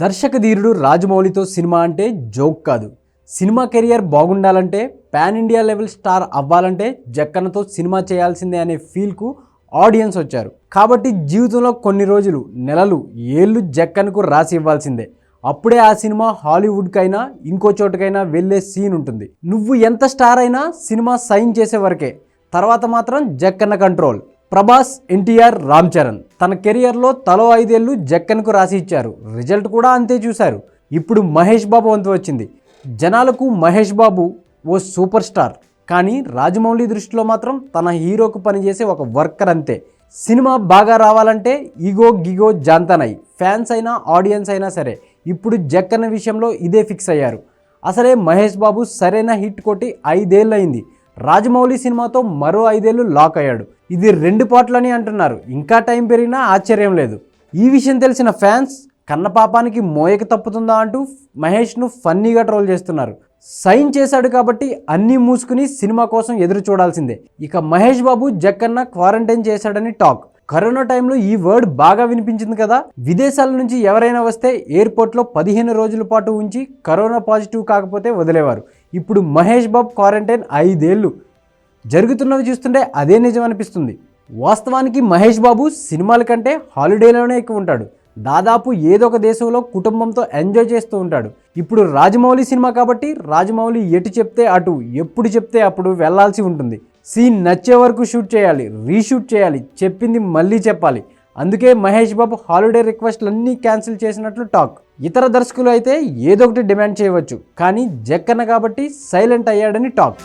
దర్శక ధీరుడు రాజమౌళితో సినిమా అంటే జోక్ కాదు. సినిమా కెరియర్ బాగుండాలంటే పాన్ ఇండియా లెవెల్ స్టార్ అవ్వాలంటే జక్కన్నతో సినిమా చేయాల్సిందే అనే ఫీల్కు ఆడియన్స్ వచ్చారు. కాబట్టి జీవితంలో కొన్ని రోజులు నెలలు ఏళ్ళు జక్కన్కు రాసి ఇవ్వాల్సిందే. అప్పుడే ఆ సినిమా హాలీవుడ్కైనా ఇంకో చోటుకైనా వెళ్ళే సీన్ ఉంటుంది. నువ్వు ఎంత స్టార్ అయినా సినిమా సైన్ చేసే వరకే. తర్వాత మాత్రం జక్కన్న కంట్రోల్. ప్రభాస్ ఎన్టీఆర్ రామ్ చరణ్. తన కెరియర్లో తలో ఐదేళ్ళు జక్కన్కు రాసి ఇచ్చారు. రిజల్ట్ కూడా అంతే చూశారు. ఇప్పుడు మహేష్ బాబు వంతు వచ్చింది. జనాలకు మహేష్ బాబు ఓ సూపర్ స్టార్. కానీ రాజమౌళి దృష్టిలో మాత్రం తన హీరోకు పనిచేసే ఒక వర్కర్ అంతే. సినిమా బాగా రావాలంటే ఈగో గిగో జాంతనై. ఫ్యాన్స్ అయినా ఆడియన్స్ అయినా సరే ఇప్పుడు జక్కన్న విషయంలో ఇదే ఫిక్స్ అయ్యారు. అసలే మహేష్ బాబు సరైన హిట్ కొట్టి ఐదేళ్ళయింది. రాజమౌళి సినిమాతో మరో ఐదేళ్ళు లాక్ అయ్యాడు. ఇది రెండు పాటలని అంటున్నారు. ఇంకా టైం పెరిగినా ఆశ్చర్యం లేదు. ఈ విషయం తెలిసిన ఫ్యాన్స్ కన్నపాపానికి మోయక తప్పుతుందా అంటూ మహేష్ను ఫన్నీగా ట్రోల్ చేస్తున్నారు. సైన్ చేశాడు కాబట్టి అన్నీ మూసుకుని సినిమా కోసం ఎదురు చూడాల్సిందే. ఇక మహేష్ బాబు జక్కన్న క్వారంటైన్ చేశాడని టాక్. కరోనా టైంలో ఈ వర్డ్ బాగా వినిపించింది కదా. విదేశాల నుంచి ఎవరైనా వస్తే ఎయిర్పోర్ట్లో పదిహేను రోజుల పాటు ఉంచి కరోనా పాజిటివ్ కాకపోతే వదిలేవారు. ఇప్పుడు మహేష్ బాబు క్వారంటైన్ ఐదేళ్ళు. జరుగుతున్నవి చూస్తుంటే అదే నిజం అనిపిస్తుంది. వాస్తవానికి మహేష్ బాబు సినిమాల కంటే హాలిడేలోనే ఎక్కువ ఉంటాడు. దాదాపు ఏదో ఒక దేశంలో కుటుంబంతో ఎంజాయ్ చేస్తూ ఉంటాడు. ఇప్పుడు రాజమౌళి సినిమా కాబట్టి రాజమౌళి ఎటు చెప్తే అటు ఎప్పుడు చెప్తే అప్పుడు వెళ్ళాల్సి ఉంటుంది. సీన్ నచ్చే వరకు షూట్ చేయాలి రీషూట్ చేయాలి చెప్పింది మళ్ళీ చెప్పాలి. అందుకే మహేష్ బాబు హాలిడే రిక్వెస్ట్లు అన్నీ క్యాన్సిల్ చేసినట్లు టాక్. ఇతర దర్శకులు అయితే ఏదో ఒకటి డిమాండ్ చేయవచ్చు. కానీ జక్కన కాబట్టి సైలెంట్ అయ్యాడని టాక్.